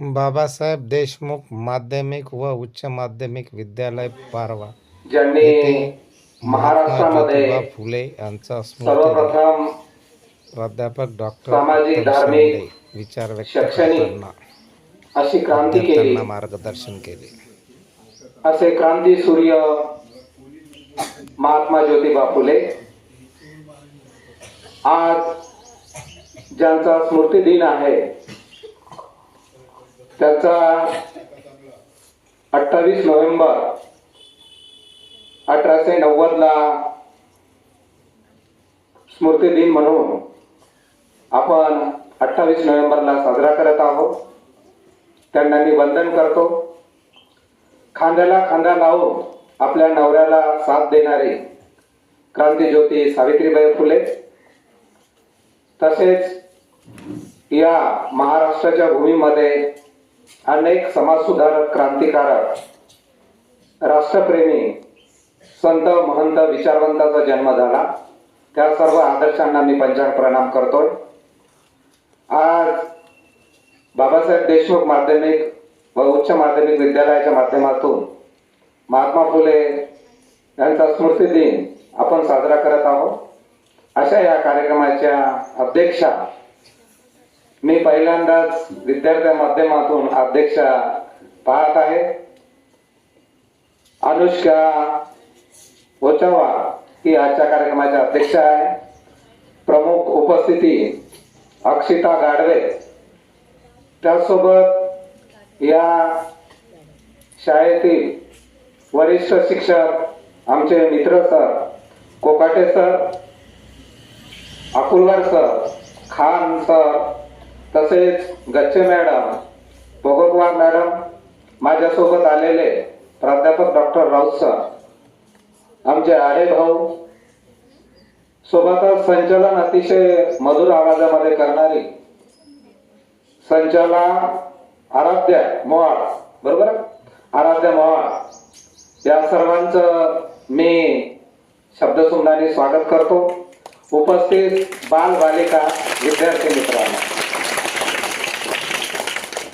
बाबासाहेब देशमुख माध्यमिक व उच्च माध्यमिक विद्यालय पारवा. ज्यांनी महाराष्ट्रामध्ये फुले यांचा स्मृती सर्वप्रथम प्राध्यापक डॉक्टर सामाजिक, धार्मिक, विचार व्यक्त शैक्षणिक अशी क्रांती केली. मार्गदर्शन केले. असे क्रांती सूर्य महात्मा ज्योतिबा फुले आज ज्यांचा स्मृती दिन आहे त्याचा अठ्ठावीस नोव्हेंबर अठराशे नव्वद ला स्मृती दिन म्हणून आपण अठ्ठावीस नोव्हेंबरला साजरा करत आहोत. त्यांना मी वंदन करतो. खांद्याला खांदा लावून आपल्या नवऱ्याला साथ देणारी क्रांतीज्योती सावित्रीबाई फुले तसेच या महाराष्ट्राच्या भूमीमध्ये अनेक समाजसुधारक क्रांतिकारक राष्ट्रप्रेमी संत महंत विचारवंताचा जन्म झाला. त्या सर्व आदर्शांना मी पंचांग प्रणाम करतोय. आज बाबासाहेब देशमुख माध्यमिक व उच्च माध्यमिक विद्यालयाच्या माध्यमातून महात्मा फुले यांचा स्मृती दिन आपण साजरा करत आहोत. अशा या कार्यक्रमाच्या अध्यक्षा मी पहिल्यांदाच विद्यार्थ्या माध्यमातून अध्यक्षा पाहत आहे. अनुष्का ओचावा ही आजच्या कार्यक्रमाच्या अध्यक्षा आहे. प्रमुख उपस्थिती अक्षिता गाडवे. त्यासोबत या शाळेतील वरिष्ठ शिक्षक आमचे मित्र sir Kokate sir Akulwar sir Khan sir तसेच गच्चे मॅडम भोगतवार मॅडम माझ्यासोबत आलेले प्राध्यापक डॉक्टर राऊत सर आमचे आडे भाऊ सोबतच संचलन अतिशय मधुर आवाजामध्ये करणारी संचला आराध्या मोहाळ बरोबर? आराध्या मोहाळ या सर्वांचं मी शब्दसुंदाने स्वागत करतो. उपस्थित बाल बालिका विद्यार्थी मित्रांनो.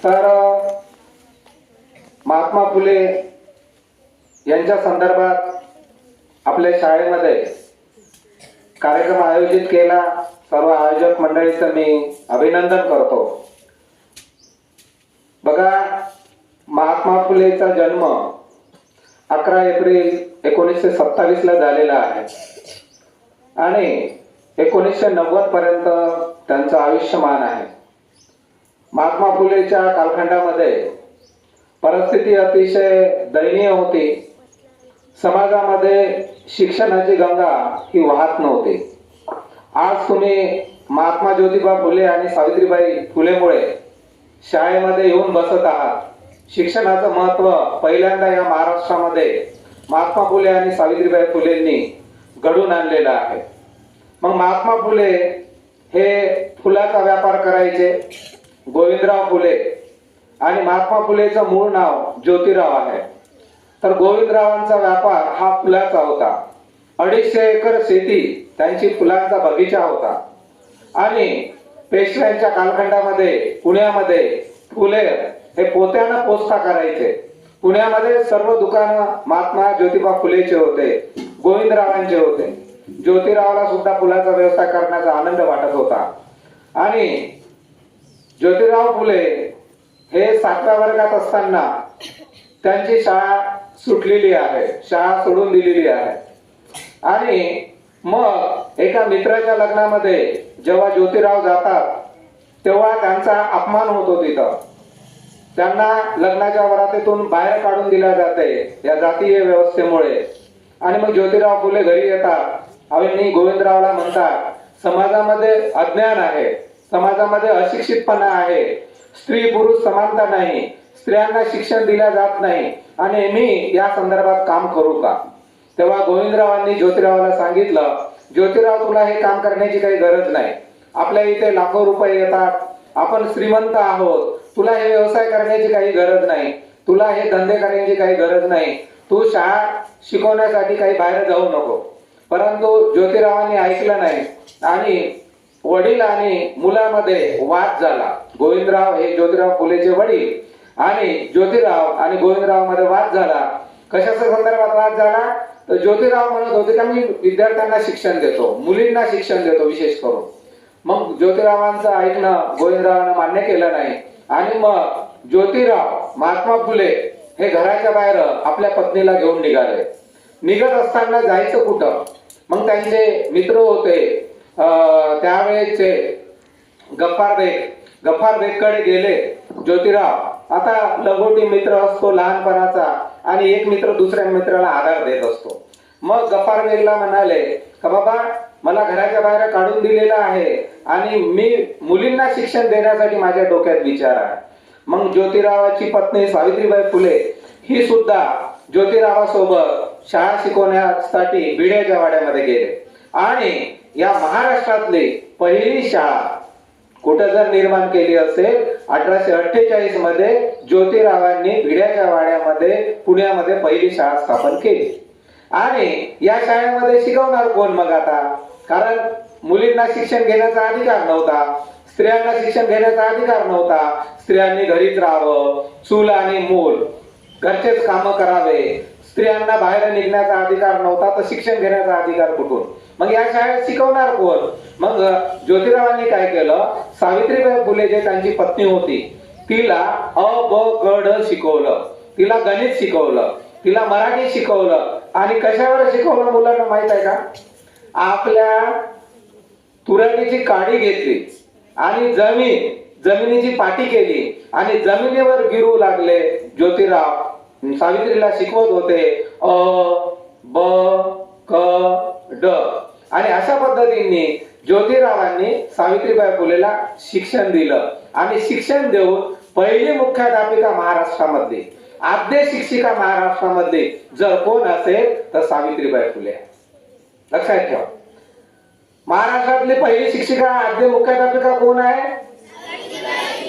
तर महात्मा फुले यांच्या संदर्भात आपल्या शाळेमध्ये कार्यक्रम आयोजित केला. सर्व आयोजक मंडळीचं मी अभिनंदन करतो. बघा महात्मा फुलेचा जन्म अकरा एप्रिल एकोणीसशे सत्तावीस ला झालेला आहे. आणि एकोणीसशे नव्वद पर्यंत त्यांचं आयुष्यमान आहे. महात्मा फुलेच्या कालखंडामध्ये परिस्थिती अतिशय दयनीय होती. समाजामध्ये शिक्षणाची गंगा ही वाहत नव्हती. आज तुम्ही महात्मा ज्योतिबा फुले आणि सावित्रीबाई फुलेमुळे शाळेमध्ये येऊन बसत आहात. शिक्षणाचं महत्त्व पहिल्यांदा या महाराष्ट्रामध्ये महात्मा फुले आणि सावित्रीबाई फुलेंनी घडून आणलेलं आहे. मग महात्मा फुले हे फुलाचा व्यापार करायचे गोविंदराव फुले आणि महात्मा फुलेचं मूळ नाव ज्योतिराव आहे. तर गोविंदरावांचा व्यापार हा फुलाचा होता. अडीचशे एकर शेती त्यांची फुलांचा बगीचा होता. आणि पेशव्यांच्या कालखंडामध्ये पुण्यामध्ये फुले हे पोत्यानं पोचता करायचे. पुण्यामध्ये सर्व दुकानं महात्मा ज्योतिबा फुलेचे होते गोविंदरावांचे होते. ज्योतिरावाला सुद्धा फुलाचा व्यवसाय करण्याचा आनंद वाटत होता. आणि ज्योतिराव फुले हे सातव्या वर्गात असताना त्यांची शाळा सुटलेली आहे. शाळा सोडून दिलेली आहे. आणि मग एका मित्राच्या लग्नामध्ये जेव्हा ज्योतिराव जातात तेव्हा त्यांचा अपमान होतो तिथं. त्यांना लग्नाच्या वरातीतून बाहेर काढून दिल्या जाते या जातीय व्यवस्थेमुळे. आणि मग ज्योतिराव फुले घरी येतात. आणि गोविंदरावला म्हणतात समाजामध्ये अज्ञान आहे. समाजामध्ये अशिक्षितपणा आहे. स्त्री पुरुष समानता नाही. स्त्रियांना शिक्षण दिल्या जात नाही. आणि मी या संदर्भात काम करू का? तेव्हा गोविंदरावांनी ज्योतिरावाला सांगितलं ज्योतिराव तुला हे काम करण्याची काही गरज नाही. आपल्या इथे लाखो रुपये येतात. आपण श्रीमंत आहोत. तुला हे व्यवसाय करण्याची काही गरज नाही. तुला हे धंदे करण्याची काही गरज नाही. तू शाळा शिकवण्यासाठी काही बाहेर जाऊ नको. परंतु ज्योतिरावांनी ऐकलं नाही. आणि वडील आणि मुलामध्ये वाद झाला. गोविंदराव हे ज्योतिराव फुलेचे वडील आणि ज्योतिराव आणि गोविंदरावमध्ये वाद झाला. कशाच्या संदर्भात वाद झाला? तर ज्योतिराव म्हणत होते का मी विद्यार्थ्यांना शिक्षण देतो मुलींना शिक्षण देतो विशेष करून. मग ज्योतिरावांचं ऐकणं गोविंदरावांना मान्य केलं नाही. आणि मग ज्योतिराव महात्मा फुले हे घराच्या बाहेर आपल्या पत्नीला घेऊन निघाले. निघत असताना जायचं कुठं? मग त्यांचे मित्र होते त्यावेळेचे गफ्फार बेग गफ्फार बेगकडे गेले. ज्योतिराव आता लगोटी मित्र असतो लहानपणाचा आणि एक मित्र दुसऱ्या मित्राला आधार देत असतो. मग गफ्फार बेगला म्हणाले का बाबा मला घराच्या बाहेर काढून दिलेलं आहे आणि मी मुलींना शिक्षण देण्यासाठी माझ्या डोक्यात विचार आहे. मग ज्योतिरावाची पत्नी सावित्रीबाई फुले ही सुद्धा ज्योतिरावासोबत शाळा शिकवण्यासाठी भिड्याच्या वाड्यामध्ये गेले आणि या महाराष्ट्रातली पहिली शाळा कुठं जर निर्माण केली असेल अठराशे अठ्ठेचाळीसमध्ये ज्योतिरावांनी भिड्याच्या वाड्यामध्ये पुण्यामध्ये पहिली शाळा स्थापन केली. आणि या शाळेमध्ये शिकवणार कोण मग आता? कारण मुलींना शिक्षण घेण्याचा अधिकार नव्हता स्त्रियांना शिक्षण घेण्याचा अधिकार नव्हता. स्त्रियांनी घरीच राहावं चूल आणि मूल घरचेच काम करावे. स्त्रियांना बाहेर निघण्याचा अधिकार नव्हता तर शिक्षण घेण्याचा अधिकार कुठून? मग या शाळेत शिकवणार कोण? मग ज्योतिरावांनी काय केलं? सावित्रीबाई फुले जे त्यांची पत्नी होती तिला अ ब क ढ शिकवलं. तिला गणित शिकवलं. तिला मराठी शिकवलं. आणि कशावर शिकवलं मुलांना माहीत आहे का? आपल्या तुराटीची काडी घेतली आणि जमीन जमिनीची पाठी केली आणि जमिनीवर गिरू लागले ज्योतिराव. सावित्रीला शिकवत होते अ ब क ड. आणि अशा पद्धतीने ज्योतिरावांनी सावित्रीबाई फुलेला शिक्षण दिलं. आणि शिक्षण देऊन पहिली मुख्याध्यापिका महाराष्ट्रामध्ये आद्य शिक्षिका महाराष्ट्रामध्ये जर कोण असेल तर सावित्रीबाई फुले. आहे. लक्षात ठेवा. महाराष्ट्रातली पहिली शिक्षिका आद्य मुख्याध्यापिका कोण आहे?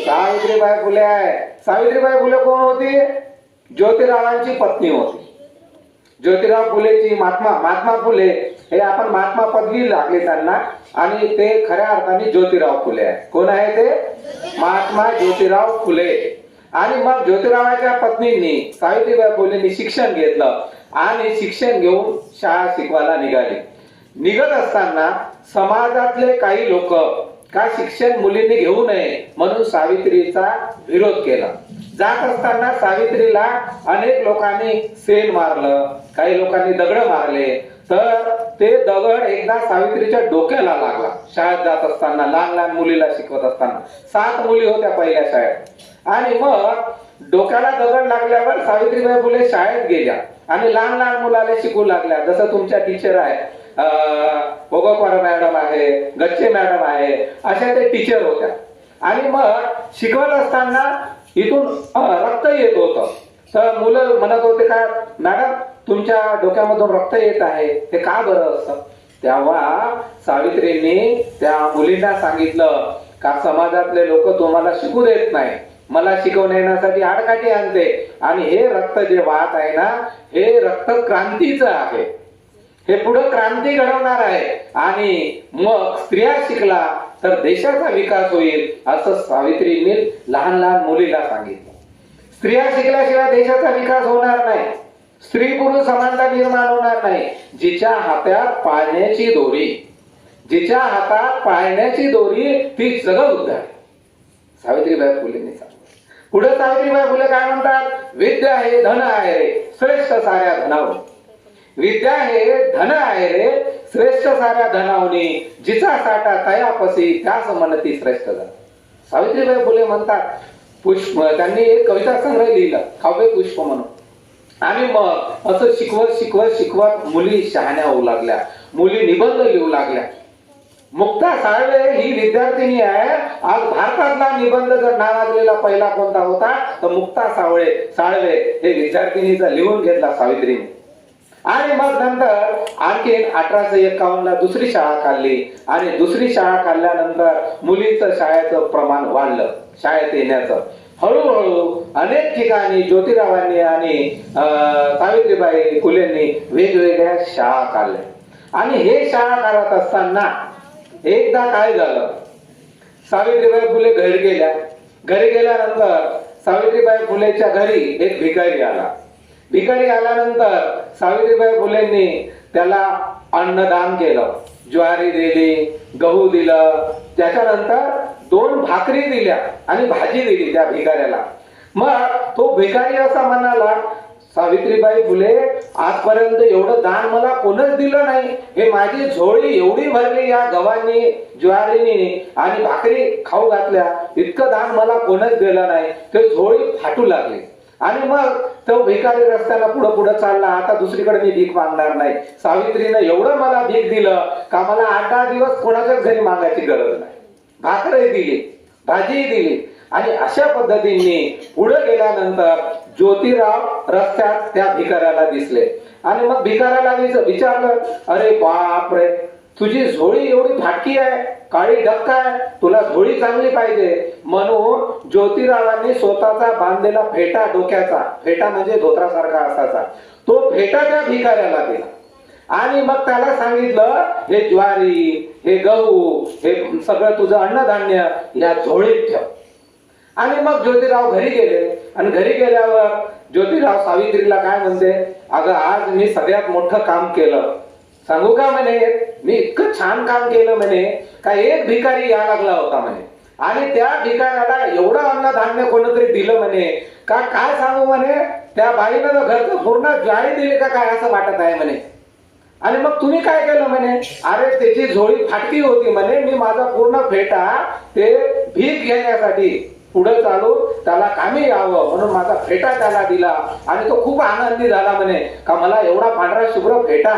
सावित्रीबाई फुले आहे. सावित्रीबाई फुले कोण होती? ज्योतिरावांची पत्नी होती. ज्योतिराव फुलेची महात्मा महात्मा फुले हे आपण महात्मा पदवी लागले त्यांना आणि ते खऱ्या अर्थाने ज्योतिराव फुले आहे कोण आहे ते? महात्मा ज्योतिराव फुले. आणि मग ज्योतिरावाच्या पत्नींनी सावित्रीबाई फुलेंनी शिक्षण घेतलं आणि शिक्षण घेऊन शाळा शिकवायला निघाली. निघत असताना समाजातले काही लोक का शिक्षण मुलींनी घेऊ नये म्हणून सावित्रीचा विरोध केला. जात असताना सावित्रीला अनेक लोकांनी सेल मारलं काही लोकांनी दगड मारले तर ते दगड एकदा सावित्रीच्या डोक्याला लागला. शाळेत जात असताना लहान लहान मुलीला शिकवत असताना. सात मुली होत्या पहिल्या शाळेत. आणि मग डोक्याला दगड लागल्यावर सावित्रीबाई फुले शाळेत गेल्या. आणि लहान लहान मुलाला शिकू लागल्या. जसं तुमच्या टीचर आहे पोगोपार मॅडम आहे गच्चे मॅडम आहे अशा ते टीचर होत्या. आणि मग शिकवत असताना इथून रक्त येत होतं. तर मुलं म्हणत होते का मॅडम तुमच्या डोक्यामधून रक्त येत आहे. हे का बरं असतं तेव्हा सावित्रींनी त्या मुलींना सांगितलं का समाजातले लोक तुम्हाला शिकू देत नाही? मला शिकवण्यासाठी आडकाठी आणते. आणि हे रक्त जे वाहत आहे ना हे रक्त क्रांतीचं आहे. हे पुढे क्रांती घडवणार आहे. आणि मग स्त्रिया शिकला तर देशाचा विकास होईल असं सावित्रींनी लहान लहान मुलीला सांगितलं. स्त्रिया शिकल्याशिवाय देशाचा विकास होणार नाही. स्त्री पुरुष समानता निर्माण होणार नाही. जिच्या हातात पाळण्याची दोरी जिच्या हातात पाळण्याची दोरी ती जगत उद्धार सावित्रीबाई फुलेंनी सांगितलं. पुढे सावित्रीबाई फुले काय म्हणतात? विद्या हे धन आहे रे श्रेष्ठ साऱ्या धनावर विद्या हे धन आहे रे श्रेष्ठ साऱ्या धनावनी. जिचा साठा तयापसी त्याच म्हणती श्रेष्ठ धन. सावित्रीबाई फुले म्हणतात पुष्प त्यांनी एक कविता संग्रह लिहिला काव्य पुष्प म्हणून. आणि मग असं शिकवत शिकवत शिकवत मुली शहाण्या होऊ लागल्या. मुली निबंध लिहू लागल्या. मुक्ता साळवे ही विद्यार्थिनी आहे. आज भारतातला निबंध जर नावाजलेला पहिला कोणता होता तर मुक्ता सावळे साळवे हे विद्यार्थिनीचा लिहून घेतला सावित्रीने. आणि मग नंतर आणखीन अठराशे एकावन्न ला दुसरी शाळा काढली. आणि दुसरी शाळा काढल्यानंतर मुलीचं शाळेचं प्रमाण वाढलं शाळेत येण्याचं. हळूहळू अनेक ठिकाणी ज्योतिरावांनी आणि सावित्रीबाई फुलेंनी वेगवेगळ्या शाळा काढल्या. आणि हे शाळा काढत असताना एकदा काय झालं? सावित्रीबाई फुले घरी गेल्या. घरी गेल्यानंतर सावित्रीबाई फुलेच्या घरी एक भिकारी आला. भिकारी आल्यानंतर सावित्रीबाई फुलेंनी त्याला अन्नदान केलं. ज्वारी दिली गहू दिलं. त्याच्यानंतर दोन भाकरी दिल्या आणि भाजी दिली त्या भिकाऱ्याला. मग तो भिकारी असा म्हणाला सावित्रीबाई फुले आजपर्यंत एवढं दान मला कोणच दिलं नाही. हे माझी झोळी एवढी भरली या गव्हानी ज्वारीनी आणि भाकरी खाऊ घातल्या. इतकं दान मला कोणच दिलं नाही. ते झोळी फाटू लागली. आणि मग तो भिकारी रस्त्याला पुढं पुढं चालला. आता दुसरीकडे मी भीक मागणार नाही. सावित्रीनं एवढं मला भीक दिलं का मला आठ दहा दिवस कोणाच्याच घरी मागायची गरज नाही. भाकरही दिली भाजीही दिली. आणि अशा पद्धतीने पुढे गेल्यानंतर ज्योतिराव रस्त्यात त्या भिकाऱ्याला दिसले. आणि मग भिकाऱ्याला विचारलं अरे बाप रे तुझी झोळी एवढी फाटकी आहे काळी डक्क आहे तुला झोळी चांगली पाहिजे. म्हणून ज्योतिरावांनी स्वतःचा बांधलेला फेटा डोक्याचा फेटा म्हणजे धोत्रासारखा असायचा. तो फेटा त्या भिकाऱ्याला दिला. आणि मग त्याला सांगितलं हे ज्वारी हे गहू हे सगळं तुझं अन्नधान्य या झोळीत ठेव. आणि मग ज्योतिराव घरी गेले. आणि घरी गेल्यावर ज्योतिराव सावित्रीला काय म्हणते अगं आज मी सगळ्यात मोठं काम केलं. सांगू का म्हणे मी इतकं छान काम केलं म्हणे का एक भिकारी या लागला होता म्हणे. आणि त्या भिकाऱ्याला एवढं अन्नधान्य कोणतरी दिलं म्हणे. का काय सांगू म्हणे? त्या बाईनं घरचं पूर्ण ज्वारी दिली का काय असं वाटत आहे म्हणे. आणि मग तुम्ही काय केलं म्हणे? अरे त्याची झोळी फाटकी होती म्हणे. मी माझा पूर्ण फेटा ते भीक घेण्यासाठी पुढे चालू त्याला कामी यावं म्हणून माझा फेटा त्याला दिला. आणि तो खूप आनंदी झाला म्हणे. का मला एवढा पांढरा शुभ्र फेटा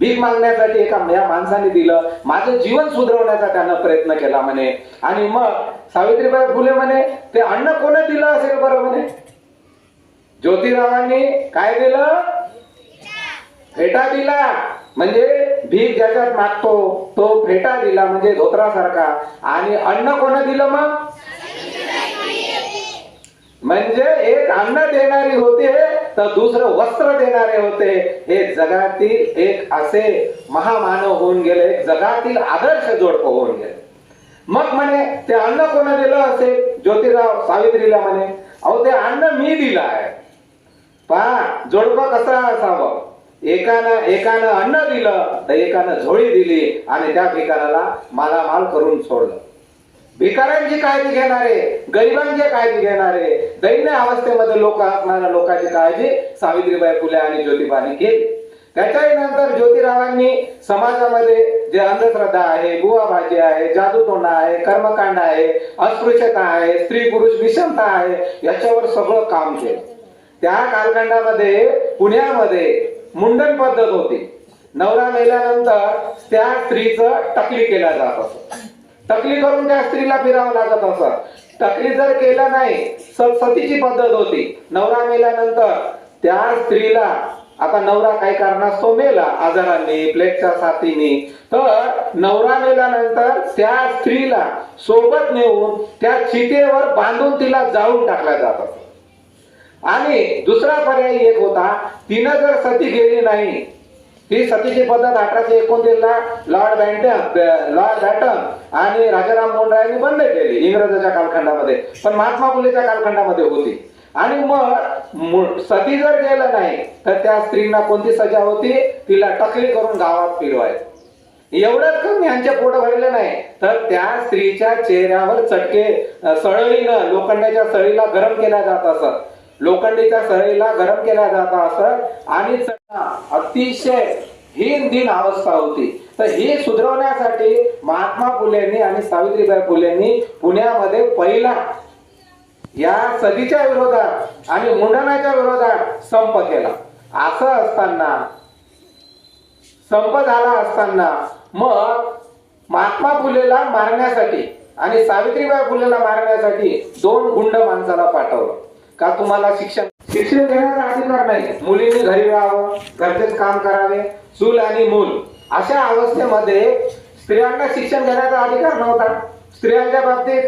भीक मागण्यासाठी एका या माणसाने दिलं माझं जीवन सुधरवण्याचा त्यानं प्रयत्न केला म्हणे. आणि मग सावित्रीबाई फुले म्हणे ते अन्न कोणी दिलं असेल बरं म्हणे? ज्योतिरावांनी काय दिलं? फेटा दिला. म्हणजे भीक ज्याच्यात मागतो तो फेटा दिला म्हणजे धोत्रासारखा. आणि अन्न कोण दिलं मग? म्हणजे एक अन्न देणारी होते. तर दुसरं वस्त्र देणारे होते. हे जगातील एक असे महामानव होऊन गेले. एक जगातील आदर्श जोडप होऊन गेले. मग म्हणे ते अन्न कोण दिलं असेल? ज्योतिराव सावित्रीला म्हणे अहो ते अन्न मी दिलं आहे. पहा जोडपं कसा असावं? एकानं एकानं अन्न दिलं तर एकानं झोळी दिली आणि त्या ठिकाणाला मालामाल करून सोडलं. भिकाऱ्यांची काळजी घेणारे गरिबांची काळजी घेणारे दैन्य अवस्थेमध्ये लोक असणाऱ्या लोकांची काळजी सावित्रीबाई फुले आणि ज्योतिबाने केली. त्याच्याही नंतर ज्योतिरावांनी समाजामध्ये जे अंधश्रद्धा आहे गुवाभाजी आहे जादूटोणा आहे कर्मकांड आहे अस्पृश्यता आहे स्त्री पुरुष विषमता आहे याच्यावर सगळं काम केलं. त्या कालखंडामध्ये पुण्यामध्ये मुंडन पद्धत होती. नवरा मेल्यानंतर त्या स्त्रीचं टकली केला जात असत टकली करून त्या स्त्रीला फिरावं लागत असत. टकली जर केलं नाही सतीची पद्धत होती. नवरा मेल्यानंतर त्या स्त्रीला आता नवरा काही कारणास्तव मेला आजारांनी प्लेगच्या साथीने. तर नवरा मेल्यानंतर त्या स्त्रीला सोबत नेऊन त्या चितेवर बांधून तिला जाळून टाकल्या जात असत. आणि दुसरा पर्याय एक होता तिनं जर सती गेली नाही ही सतीची पद्धत अठराशे एकोणतीस ला लॉर्ड बँटन लॉर्ड बॅटन आणि राजाराम मोहन यांनी बंद केली इंग्रजाच्या कालखंडामध्ये. पण महात्मा फुलेच्या कालखंडामध्ये होती. आणि मग सती जर गेलं नाही तर त्या स्त्रींना कोणती सजा होती? तिला टकली करून गावात फिरवायचं. एवढंच करून यांच्या पुढे व्हायला नाही तर त्या स्त्रीच्या चेहऱ्यावर चटके सळळीनं लोखंडाच्या सळीला गरम केल्या जात असत. लोखंडीच्या सळईला गरम केल्या जात असत आणि अतिशय हीन दिन अवस्था होती. तर ही सुधरवण्यासाठी महात्मा फुलेंनी आणि सावित्रीबाई फुलेंनी पुण्यामध्ये पहिला या सतीच्या विरोधात आणि मुंडनाच्या विरोधात संप केला. असं असताना संप झाला असताना मग महात्मा फुलेला मारण्यासाठी आणि सावित्रीबाई फुलेला मारण्यासाठी दोन गुंड माणसाला पाठवलं. का तुम्हाला शिक्षण? शिक्षण घेण्याचा अधिकार नाही. मुलींनी घरी राहावं घरचेच काम करावे चूल आणि मूल. अशा अवस्थेमध्ये स्त्रियांना शिक्षण घेण्याचा अधिकार नव्हता. स्त्रियांच्या बाबतीत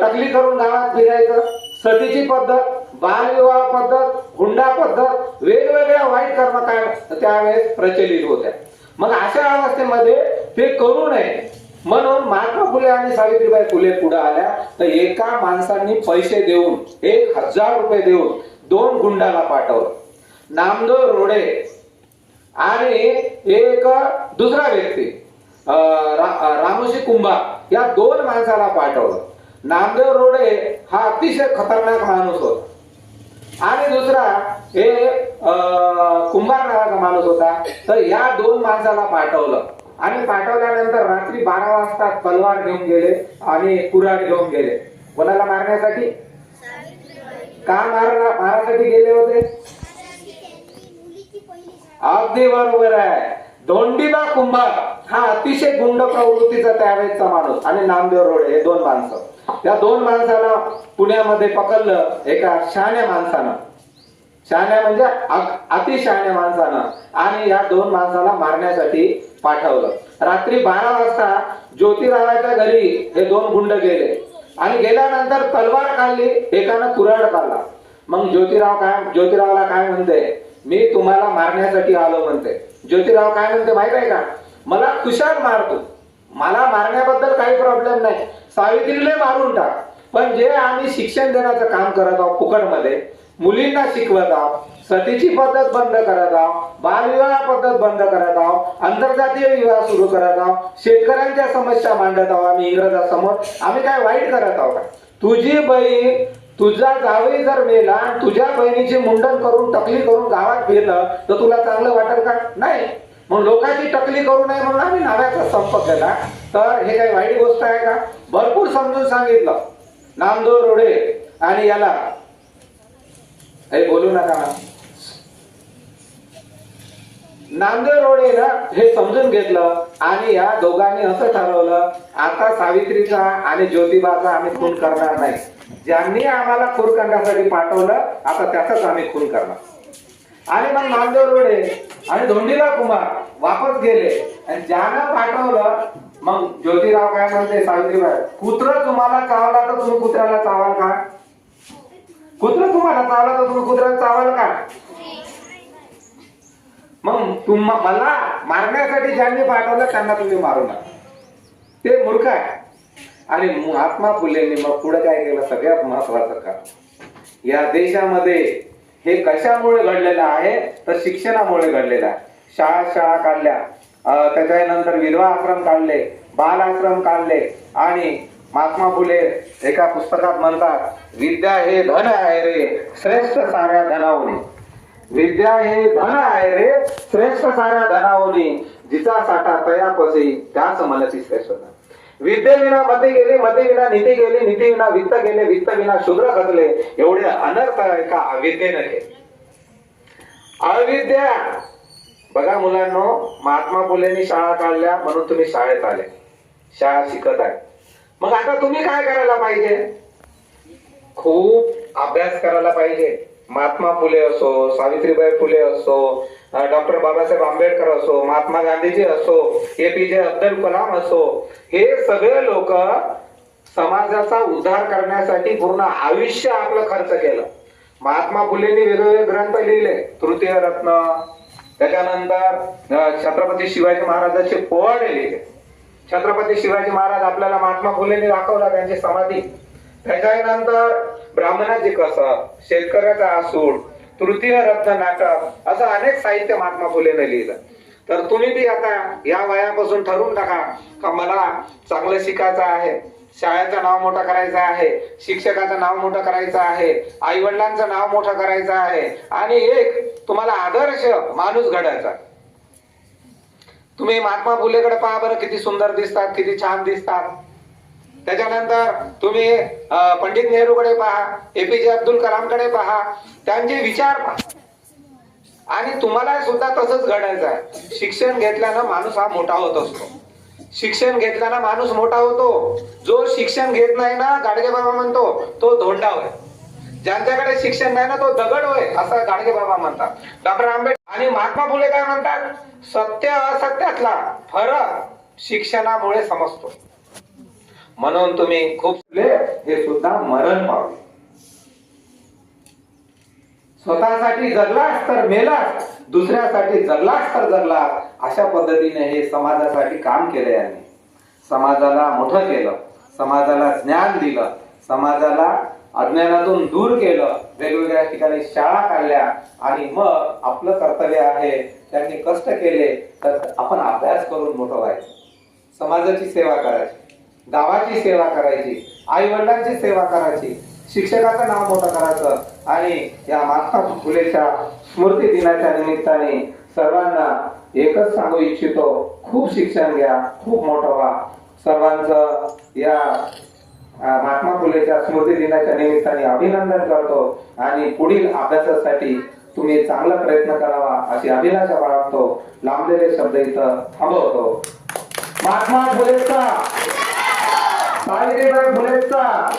टकली करून गावात फिरायचं सतीची पद्धत बालविवाह पद्धत हुंडा पद्धत वेगवेगळ्या वाईट कर्म काय त्यावेळेस प्रचलित होत्या. मग अशा अवस्थेमध्ये ते करू नये. म्हणून महात्मा फुले आणि सावित्रीबाई फुले पुढे आल्या. तर एका माणसांनी पैसे देऊन एक हजार रुपये देऊन दोन गुंडाला पाठवलं. नामदेव रोडे आणि एक दुसरा व्यक्ती रा- रामोशी कुंभा या दोन माणसाला पाठवलं. नामदेव रोडे हा अतिशय खतरनाक माणूस होता. आणि दुसरा हे कुंभार नावाचा माणूस होता. तर या दोन माणसाला पाठवलं. आणि पाठवल्यानंतर रात्री बारा वाजता तलवार घेऊन गेले आणि कुऱ्हाड घेऊन गेले. कोणाला मारण्यासाठी? का मारला? मारासाठी गेले होते? अगदी बरोबर आहे. धोंडीबा कुंभार हा अतिशय गुंड प्रवृत्तीचा त्यावेळेचा माणूस आणि नामदेव रोडे हे दोन माणसं. या दोन माणसाला पुण्यामध्ये पकडलं एका शहाण्या माणसानं. शहाण्या म्हणजे अतिशहाण्या माणसानं. आणि या दोन माणसाला मारण्यासाठी पाठवलं. रात्री बारा वाजता ज्योतिरावाच्या घरी हे दोन गुंड गेले. आणि गेल्यानंतर तलवार काढली एकानं कुऱ्हाड काढला. मग ज्योतिराव काय ज्योतिरावला काय म्हणते? मी तुम्हाला मारण्यासाठी आलो म्हणते. ज्योतिराव काय म्हणते माहीत आहे का? मला खुशाल मारतो मला मारण्याबद्दल काही प्रॉब्लेम नाही. सावित्रीला मारून टाक. पण जे आम्ही शिक्षण देण्याचं काम करत आहोत फुकटमध्ये मुलींना शिकवत आहोत सतीची पद्धत बंद करत आहोत बालविवाह पद्धत बंद करत आहोत आंतरजातीय विवाह सुरू करत आहोत शेतकऱ्यांच्या समस्या मांडत आहोत आम्ही इंग्रजासमोर. आम्ही काय वाईट करत आहोत तुझी बहीण तुझा जावई जर मेला आणि तुझ्या बहिणीचे मुंडन करून टकली करून गावात गेलं तर तुला चांगलं वाटेल का? नाही. म्हणून लोकांची टकली करू नये म्हणून आम्ही नाव्याचा संप केला. तर हे काही वाईट गोष्ट आहे का? भरपूर समजून सांगितलं. नामदेव रोडे आणि याला काही बोलू नका. ना नामदेव रोडे ना हे समजून घेतलं आणि या दोघांनी असं ठरवलं आता सावित्रीचा आणि ज्योतिबाचा आम्ही खून करणार नाही. ज्यांनी आम्हाला खून करण्यासाठी पाठवलं आता त्याचाच आम्ही खून करणार. आणि मग नामदेव रोडे आणि धोंडीला कुमार वापस गेले आणि ज्यानं पाठवलं मग ज्योतिराव काय म्हणते सावित्रीबाई कुत्र तुम्हाला चावला तर तुम्ही कुत्र्याला चावाल का? कुत्र तुम्हाला चावला तर तुम्ही कुत्रा चावाल का? मग तुम्हा मला मारण्यासाठी ज्यांनी पाठवलं त्यांना तुम्ही मारू नका ते मूर्ख आहे आणि महात्मा फुलेंनी मग पुढे काय केलं? सगळ्यात महत्वाचं का या देशामध्ये हे कशामुळे घडलेलं आहे? तर शिक्षणामुळे घडलेलं आहे. शाळा शाळा काढल्या. त्याच्यानंतर विधवा आश्रम काढले बाल आश्रम काढले. आणि महात्मा फुले एका पुस्तकात म्हणतात विद्या हे धन आहे रे श्रेष्ठ साऱ्या धनावनी. विद्या हे धन आहे रे श्रेष्ठ साऱ्या धनावणी जिचा साठा तयापसी त्याच मनसी श्रेष्ठ विद्येविना मते गेले मते विना नीती गेली निधी विना वित्त गेले वित्त विना शूद्र घातले एवढे अनर्थ एका अविद्येनं केले. अविद्या! बघा मुलांनो महात्मा फुलेंनी शाळा काढल्या म्हणून तुम्ही शाळेत आले. शाळा शिकत आहे. मग आता तुम्ही काय करायला पाहिजे? खूप अभ्यास करायला पाहिजे. महात्मा फुले असो सावित्रीबाई फुले असो डॉक्टर बाबासाहेब आंबेडकर असो महात्मा गांधीजी असो एपीजे अब्दुल कलाम असो हे सगळे लोक समाजाचा उद्धार करण्यासाठी पूर्ण आयुष्य आपलं खर्च केलं. महात्मा फुलेंनी वेगवेगळे ग्रंथ लिहिले. तृतीय रत्न त्याच्यानंतर छत्रपती शिवाजी महाराजांचे पोवाडे लिहिले. छत्रपती शिवाजी महाराज आपल्याला महात्मा फुलेने दाखवला त्यांची समाधी. त्याच्यानंतर ब्राह्मणाची कसर शेतकऱ्याचा आसूड तृतीय रत्न नाटक असं अनेक साहित्य महात्मा फुलेने लिहिलं. तर तुम्ही बी आता या वयापासून ठरवून टाका का मला चांगलं शिकायचं आहे शाळेचं नाव मोठं करायचं आहे शिक्षकाचं नाव मोठं करायचं आहे आई वडिलांचं नाव मोठं करायचं आहे आणि एक तुम्हाला आदर्श माणूस घडायचा तुम्ही महात्मा फुलेकडे पहा बरं किती सुंदर दिसतात किती छान दिसतात. त्याच्यानंतर तुम्ही पंडित नेहरूकडे पहा एपीजे अब्दुल कलामकडे पहा त्यांचे विचार पहा. आणि तुम्हाला सुद्धा तसंच घडायचं आहे. शिक्षण घेतल्यानं माणूस हा मोठा होत असतो. शिक्षण घेतल्यानं माणूस मोठा होतो. जो शिक्षण घेत नाही ना गाडगे बाबा म्हणतो तो धोंडा होय. ज्यांच्याकडे शिक्षण नाही ना तो दगड होय असं गाडगे बाबा म्हणतात. डॉक्टर आंबेडकर आणि महात्मा फुले काय म्हणतात? सत्य असत्यातला फरक शिक्षणामुळे समजतो. म्हणून तुम्ही खूप हे सुद्धा मरण पावले स्वतःसाठी जगलास तर मेलास दुसऱ्यासाठी जगलास तर जगला अशा पद्धतीने हे समाजासाठी काम केले यांनी समाजाला मोठं केलं समाजाला ज्ञान दिलं समाजाला अज्ञानातून दूर केलं वेगवेगळ्या ठिकाणी शाळा काढल्या आणि मग आपलं कर्तव्य आहे त्यांनी कष्ट केले तर आपण अभ्यास करून मोठं व्हायचं. समाजाची सेवा करायची गावाची सेवा करायची आई वडिलांची सेवा करायची शिक्षकाचं नाव मोठं करायचं आणि या महात्मा फुलेच्या स्मृती दिनाच्या निमित्ताने सर्वांना एकच सांगू इच्छितो खूप शिक्षण घ्या खूप मोठं व्हा. सर्वांचं या महात्मा फुलेच्या स्मृती दिनाच्या निमित्ताने अभिनंदन करतो आणि पुढील अभ्यासासाठी तुम्ही चांगला प्रयत्न करावा अशी अभिलाषा बाळगतो. लांबलेले शब्द इथं थांबवतो. महात्मा फुलेचा. सावित्रीबाई फुलेचा.